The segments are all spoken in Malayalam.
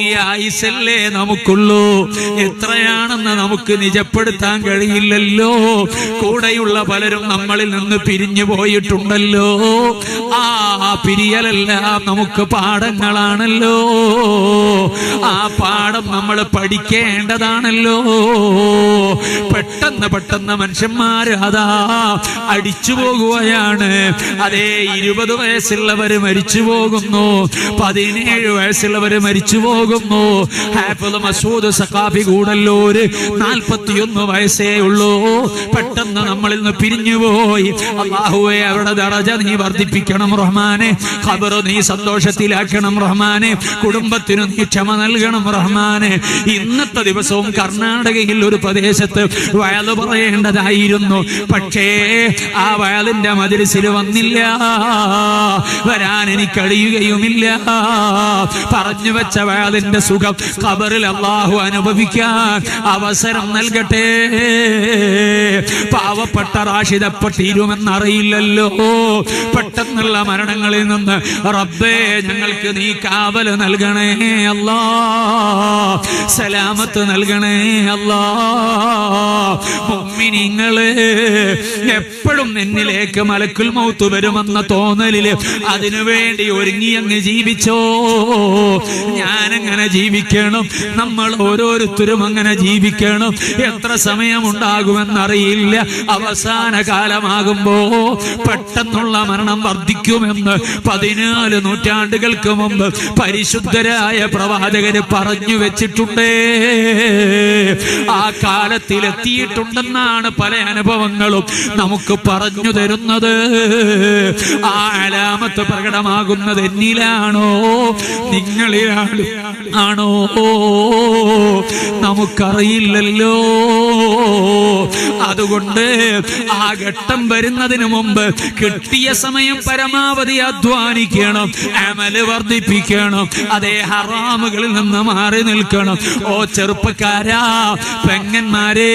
ആയുസല്ലേ നമുക്കുള്ളൂ. എത്രയാണെന്ന് നമുക്ക് നിജപ്പെടുത്താൻ കഴിയില്ലല്ലോ. കൂടെയുള്ള പലരും നമ്മളിൽ നിന്ന് പിരിഞ്ഞു പോയിട്ടുണ്ടല്ലോ. ആ പിരിയലെല്ലാം നമുക്ക് പാഠങ്ങളാണല്ലോ. ആ പാഠം നമ്മൾ പഠിക്കേണ്ടതാണല്ലോ. പെട്ടെന്ന് പെട്ടെന്ന് മനുഷ്യന്മാര് അതാ അടിച്ചു പോകുകയാണ്. അതേ ഇരുപത് വയസ്സുള്ളവര് മരിച്ചു പോകുന്നു. പതിനേഴ് വയസ്സുള്ളവര് മരിച്ചു പോകുന്നു. ഹാഫിദ് മസൂദ് സഖാഫി കൂടല്ലോ ഒരു നാൽപ്പത്തിയൊന്ന് വയസ്സേ ഉള്ളൂ. പെട്ടെന്ന് നമ്മളിൽ നിന്ന് പിരിഞ്ഞുപോയി. അള്ളാഹുവെ അവരുടെ ദറജ നീ വർദ്ധിപ്പിക്കണം റഹ്മാനെ. ഖബർ നീ സന്തോഷത്തിലാക്കണം റഹ്മാനെ. കുടുംബത്തിനു നീ ക്ഷമ നൽകണം റഹ്മാനെ. ഇന്നത്തെ ദിവസവും കർണാടകയിൽ ഒരു പ്രദേശത്ത് വയൽ പറയേണ്ടതായിരുന്നു. പക്ഷേ ആ വയലിന്റെ മതിരിസിൽ വന്നില്ല. വരാൻ എനിക്ക് കഴിയുകയുമില്ല പറഞ്ഞു വെച്ച വയലിന്റെ സുഖം ഖബറിൽ അള്ളാഹു അനുഭവിക്കാൻ അവസരം നൽകട്ടെ. പാവപ്പെട്ട റാഷിതപ്പെട്ടിരുമെന്നറിയില്ലല്ലോ പെട്ടെന്നുള്ള മരണങ്ങളിൽ നിന്ന് റബ്ബേ ഞങ്ങൾക്ക് നീ കാവൽ നൽകണേ അല്ലാ. സലാമത്ത് നൽകണേ അല്ലാ. നിങ്ങൾ എപ്പോഴും എന്നിലേക്ക് മലക്കുൽ മൗത്ത് വരുമെന്ന തോന്നലിൽ അതിനുവേണ്ടി ഒരുങ്ങി അങ്ങ് ജീവിച്ചോ. ഞാനങ്ങനെ ജീവിക്കണം നമ്മൾ ഓരോരുത്തരും അങ്ങനെ ജീവിക്കണം. എത്ര സമയമുണ്ടാകുമെന്നറിയില്ല. അവസാന കാലമാകുമ്പോ പെട്ടെന്നുള്ള മരണം വർദ്ധിക്കുമെന്ന് പതിനാല് നൂറ്റാണ്ടുകൾക്ക് മുമ്പ് പരിശുദ്ധരായ പ്രവാചകര് പറഞ്ഞു വെച്ചിട്ടുണ്ടേ. ആ കാലത്തിൽ എത്തിയിട്ടുണ്ടെന്നാണ് പല അനുഭവങ്ങളും നമുക്ക് പറഞ്ഞു തരുന്നത്. ആ അലാമത്ത് പ്രകടമാകുന്നത് എന്നിലാണോ? നിങ്ങളിലാണ്? ആണോ? നമുക്കറിയില്ലല്ലോ. അതുകൊണ്ട് ആ ഘട്ടം വരുന്നതിന് മുമ്പ് കിട്ടിയ സമയം പരമാവധി അധ്വാനിക്കണം അമൽ വർദ്ധിപ്പിക്കണം അതേ ഹറാമുകളിൽ നിന്ന് മാറി നിൽക്കണം. ഓ ചെറുപ്പക്കാരാ പെങ്ങന്മാരെ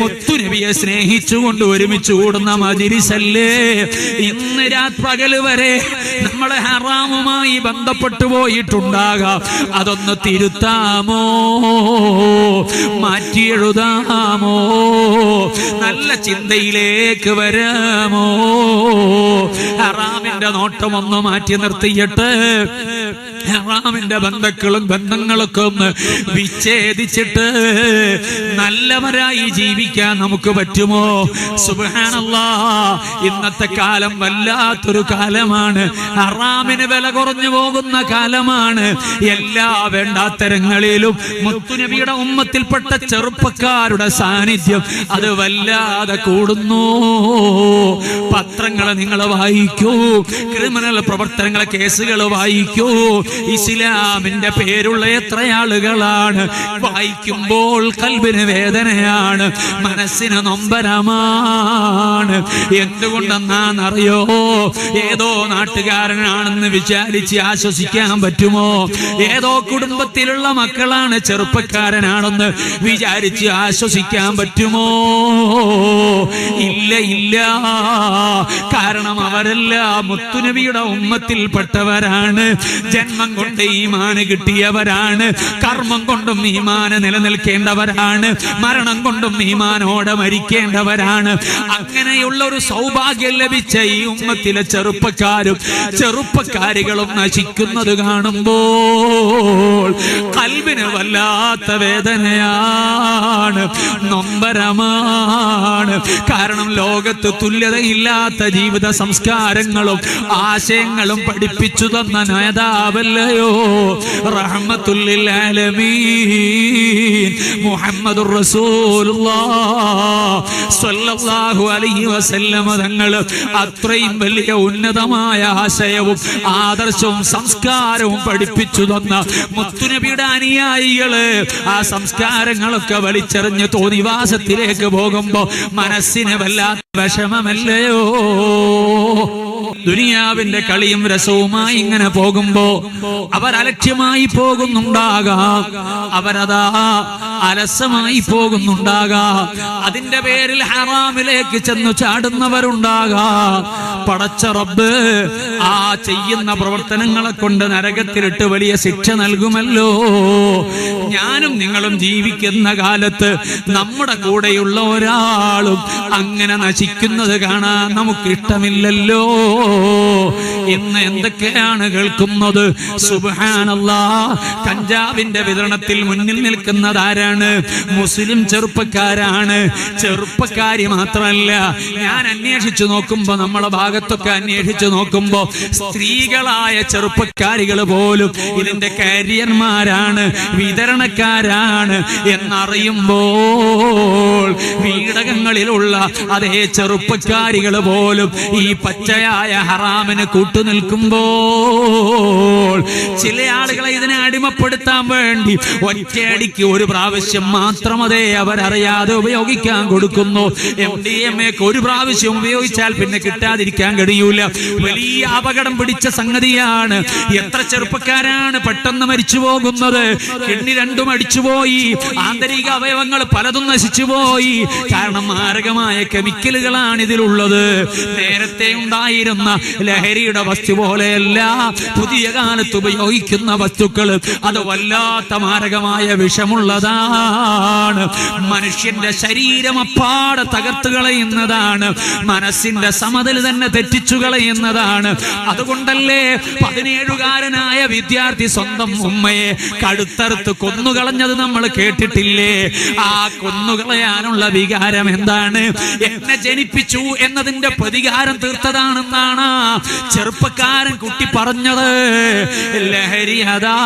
മുത്തുനബിയെ സ്നേഹിച്ചുകൊണ്ട് ഒരുമിച്ച് കൂടുന്ന മജിരിസല്ലേ? ഇന്ന് രാത് പകൽ വരെ നമ്മളെ ഹറാമുമായി ബന്ധപ്പെട്ടു പോയിട്ടുണ്ടാകാം. അതൊന്ന് തിരുത്താമോ? മാറ്റി എഴുതാമോ? നല്ല ചിന്തയിലേക്ക് വരാമോ? ഹറാമിന്റെ നോട്ടം ഒന്ന് മാറ്റി നിർത്തിയിട്ട് ഹറാമിന്റെ ബന്ധക്കളും ബന്ധങ്ങളൊക്കെ ഒന്ന് വിച്ഛേദിച്ചിട്ട് നല്ലവരായി ജീവിക്കാൻ നമുക്ക് പറ്റുമോ? സുബാനല്ലാ ഇന്നത്തെ കാലം വല്ലാത്തൊരു കാലമാണ്. ഹറാമിന് വില കുറഞ്ഞു പോകുന്ന കാലമാണ്. എല്ലാ വേണ്ടാത്തരങ്ങളിലും മുത്തുനബിയുടെ ഉമ്മത്തിൽപ്പെട്ട ചെറുപ്പക്കാരുടെ സാന്നിധ്യം അത് വല്ലാതെ കൂടുന്നു. പത്രങ്ങൾ നിങ്ങൾ വായിക്കൂ ക്രിമിനൽ പ്രവർത്തനങ്ങളെ കേസുകൾ വായിക്കൂ ഇസ്ലാമിന്റെ പേരുള്ള എത്ര ആളുകളാണ്? വായിക്കുമ്പോൾ കൽബിന് വേദനയാണ് മനസ്സിന് നൊമ്പരമാണ്. എന്തുകൊണ്ടെന്നാണെന്നറിയോ? ഏതോ നാട്ടുകാരനാണെന്ന് വിചാരിച്ച് ആശ്വസിക്കാൻ പറ്റുമോ? ഏതോ കുടുംബത്തിലുള്ള മക്കളാണ് ചെറുപ്പക്കാരനാണെന്ന് വിചാരിച്ച് ആശ്വസിക്കാൻ പറ്റുമോ? ഇല്ല ഇല്ല. കാരണം അവരെല്ലാം മുത്തുനബിയുടെ ഉമ്മത്തിൽപ്പെട്ടവരാണ്. ജന്മം കൊണ്ട് ഈമാന് കിട്ടിയവരാണ്. കർമ്മം കൊണ്ടും ഈമാന് നിലനിൽക്കേണ്ടവരാണ്. മരണം കൊണ്ടും ഈമാനോടെ മരിക്കേണ്ടവരാണ്. അങ്ങനെയുള്ള ഒരു സൗഭാഗ്യം ലഭിച്ച ഈ ഉമ്മത്തിലെ ചെറുപ്പക്കാരും ചെറുപ്പക്കാരികളും നശിക്കുന്നത് കാണുമ്പോൾ കൽവിന് വല്ലാത്ത വേദനയാണ് നൊമ്പരമാണ്. കാരണം ലോകത്ത് തുല്യതയില്ലാത്ത ജീവിത സംസ്കാരങ്ങളും ആശയങ്ങളും പഠിപ്പിച്ചു തന്ന നേതാവല്ലയോ റഹ്മത്തുല്ലിൽ ആലമീൻ മുഹമ്മദുർ റസൂലുള്ളാഹ് സ്വല്ലല്ലാഹു അലൈഹി വസല്ലമ തങ്ങൾ അത്രയും വലിയ ഉന്നതമായ ആശയവും ആദർശവും സംസ്കാരവും പഠിപ്പിച്ചു തന്ന മുത്തുനബിയുടെ അനുയായികൾ ആ സംസ്കാരങ്ങളൊക്കെ വലിച്ചെറിഞ്ഞ് തോന്നിവാസത്തിലേക്ക് പോകുമ്പോ മനസ്സിന് വല്ലാത്ത വിഷമമല്ലയോ? ദുനിയാവിന്റെ കളിയും രസവുമായി ഇങ്ങനെ പോകുമ്പോ അവരലക്ഷ്യമായി പോകുന്നുണ്ടാകാം. അവരതാ അലസമായി പോകുന്നുണ്ടാകാം. അതിന്റെ പേരിൽ ഹറാമിലേക്ക് ചെന്നു ചാടുന്നവരുണ്ടാകാം. പടച്ച റബ്ബ് ആ ചെയ്യുന്ന പ്രവർത്തനങ്ങളെ കൊണ്ട് നരകത്തിലിട്ട് വലിയ ശിക്ഷ നൽകുമല്ലോ. ഞാനും നിങ്ങളും ജീവിക്കുന്ന കാലത്ത് നമ്മുടെ കൂടെയുള്ള ഒരാളും അങ്ങനെ നശിക്കുന്നത് കാണാൻ നമുക്ക് ഇഷ്ടമില്ലല്ലോ ഇന്ന് എന്തൊക്കെയാണ് കേൾക്കുന്നത്? സുബാനല്ലാ കഞ്ചാവിന്റെ വിതരണത്തിൽ മുന്നിൽ നിൽക്കുന്നത് ആരാണ്? മുസ്ലിം ചെറുപ്പക്കാരാണ്. ചെറുപ്പക്കാരി മാത്രമല്ല ഞാൻ അന്വേഷിച്ചു നോക്കുമ്പോ നമ്മളെ ഭാഗത്തൊക്കെ അന്വേഷിച്ചു നോക്കുമ്പോ സ്ത്രീകളായ ചെറുപ്പക്കാരികൾ പോലും ഇതിന്റെ കാരിയന്മാരാണ് വിതരണക്കാരാണ് എന്നറിയുമ്പോൾ വീടകങ്ങളിലുള്ള അതേ ചെറുപ്പക്കാരികൾ പോലും ഈ പച്ചയായ ഹറാമിന് കൂട്ടുനിൽക്കുമ്പോൾ ചില ആളുകളെ ഇതിനെ അടിമപ്പെടുത്താൻ വേണ്ടി ഒറ്റയടിക്ക് ഒരു പ്രാവശ്യം മാത്രം അതേ അവരറിയാതെ ഉപയോഗിക്കാൻ കൊടുക്കുന്നു. എം ഡി എം എ ഒരു പ്രാവശ്യം ഉപയോഗിച്ചാൽ പിന്നെ കിട്ടാതിരിക്കാൻ കഴിയൂല. വലിയ അപകടം പിടിച്ച സംഗതിയാണ്. എത്ര ചെറുപ്പക്കാരാണ് പെട്ടെന്ന് മരിച്ചു പോകുന്നത്. കിഡ്നി രണ്ടും അടിച്ചുപോയി ആന്തരിക അവയവങ്ങൾ പലതും നശിച്ചുപോയി കാരണം മാരകമായ കെമിക്കലുകളാണ് ഇതിലുള്ളത്. നേരത്തെ ഉണ്ടായിരുന്ന ലഹരിയുടെ വസ്തു പോലെയല്ല. പുതിയ കാലത്ത് ഉപയോഗിക്കുന്ന വസ്തുക്കൾ അത് വല്ലാത്ത മാരകമായ വിഷമുള്ളതാണ്. മനുഷ്യന്റെ ശരീരം അപ്പാടെ തകർത്തു കളയുന്നതാണ്. മനസ്സിന്റെ സമതൽ തന്നെ തെറ്റിച്ചു കളയുന്നതാണ്. അതുകൊണ്ടല്ലേ പതിനേഴുകാരനായ വിദ്യാർത്ഥി സ്വന്തം ഉമ്മയെ കടുത്തറുത്ത് കൊന്നുകളഞ്ഞത് നമ്മൾ കേട്ടിട്ടില്ലേ? ആ കൊന്നുകളയാനുള്ള വികാരം എന്താണ്? എന്നെ ജനിപ്പിച്ചു എന്നതിന്റെ പ്രതികാരം തീർത്തതാണെന്നാണ് ചെറുപ്പക്കാരൻ കുട്ടി പറഞ്ഞത് ലഹരി അതാ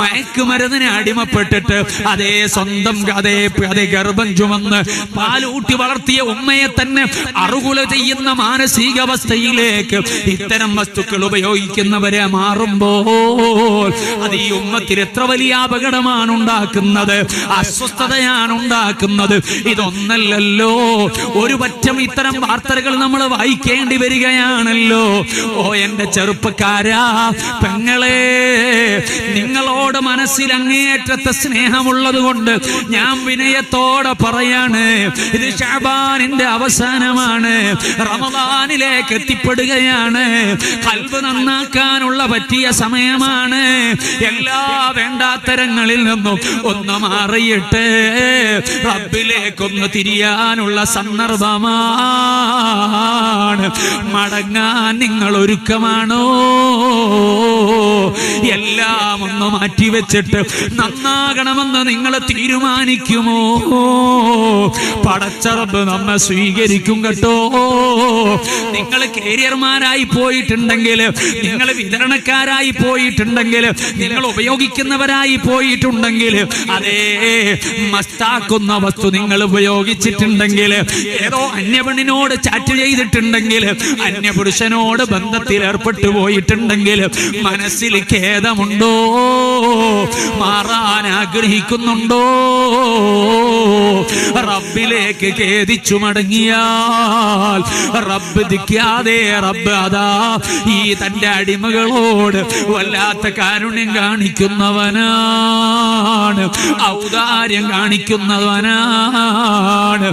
മയക്കുമരുന്നിന് അടിമപ്പെട്ടിട്ട് അതേ സ്വന്തം അതേ അതേ ഗർഭം ചുമന്ന് പാലൂട്ടി വളർത്തിയ ഉമ്മയെ തന്നെ അറുകുല ചെയ്യുന്ന മാനസികാവസ്ഥയിലേക്ക് ഇത്തരം വസ്തുക്കൾ ഉപയോഗിക്കുന്നവരെ മാറുമ്പോൾ അത് ഈ ഉമ്മത്തിൽ എത്ര വലിയ അപകടമാണ് ഉണ്ടാക്കുന്നത് അസ്വസ്ഥതയാണ് ഉണ്ടാക്കുന്നത്. ഇതൊന്നല്ലല്ലോ. ഒരു പറ്റം ഇത്തരം വാർത്തകൾ നമ്മൾ വായിക്കേണ്ടി വരികയാണല്ലോ ഓ എന്റെ ചെറുപ്പക്കാരാ പെങ്ങളെ നിങ്ങളോട് മനസ്സിൽ അങ്ങേയറ്റത്തെ സ്നേഹമുള്ളത് കൊണ്ട് ഞാൻ വിനയത്തോടെ പറയാണ് ഇത് ഷാബാനിന്റെ അവസാനമാണ്. റമദാനിലേക്ക് എത്തിപ്പെടുകയാണ്. കൽവ് നന്നാക്കാനുള്ള പറ്റിയ സമയമാണ്. എല്ലാ വേണ്ടാത്തരങ്ങളിൽ നിന്നും ഒന്ന് മാറിയിട്ട് റബ്ബിലേക്കൊന്ന് തിരിയാനുള്ള സന്ദർഭമാണ്. മടങ്ങാൻ നിങ്ങൾ ഒരുക്കമാണോ? എല്ലാം ഒന്ന് മാറ്റിവെച്ചിട്ട് നന്നാകണമെന്ന് നിങ്ങൾ തീരുമാനിക്കുമോ? പടച്ചറബ് നമ്മെ സ്വീകരിക്കും കേട്ടോ. നിങ്ങൾ കേരിയർമാരായി പോയിട്ടുണ്ടെങ്കിൽ നിങ്ങൾ വിതരണക്കാരായി പോയിട്ടുണ്ടെങ്കിൽ നിങ്ങൾ ഉപയോഗിക്കുന്നവരായി പോയിട്ടുണ്ടെങ്കിൽ അതേ മസ്താക്കുന്ന വസ്തു നിങ്ങൾ ഉപയോഗിച്ചിട്ടുണ്ടെങ്കിൽ ഏതോ അന്യപെണ്ണിനോട് ചാറ്റ് ചെയ്തിട്ടുണ്ടെങ്കിൽ അന്യപുരുഷനോട് ബന്ധത്തിൽ ഏർപ്പെട്ടു പോയിട്ടുണ്ടെങ്കിൽ മനസ്സിൽ ഖേദമുണ്ടോ? മാറാൻ ആഗ്രഹിക്കുന്നുണ്ടോ? റബ്ബിലേക്ക് ഖേദിച്ചു മടങ്ങിയാൽ റബ്ബ് ദിക്കാതെ റബ്ബ് അതാ ഈ തന്റെ അടിമകളോട് വല്ലാത്ത കാരുണ്യം കാണിക്കുന്നവനാണ് ഔദാര്യം കാണിക്കുന്നവനാണ്.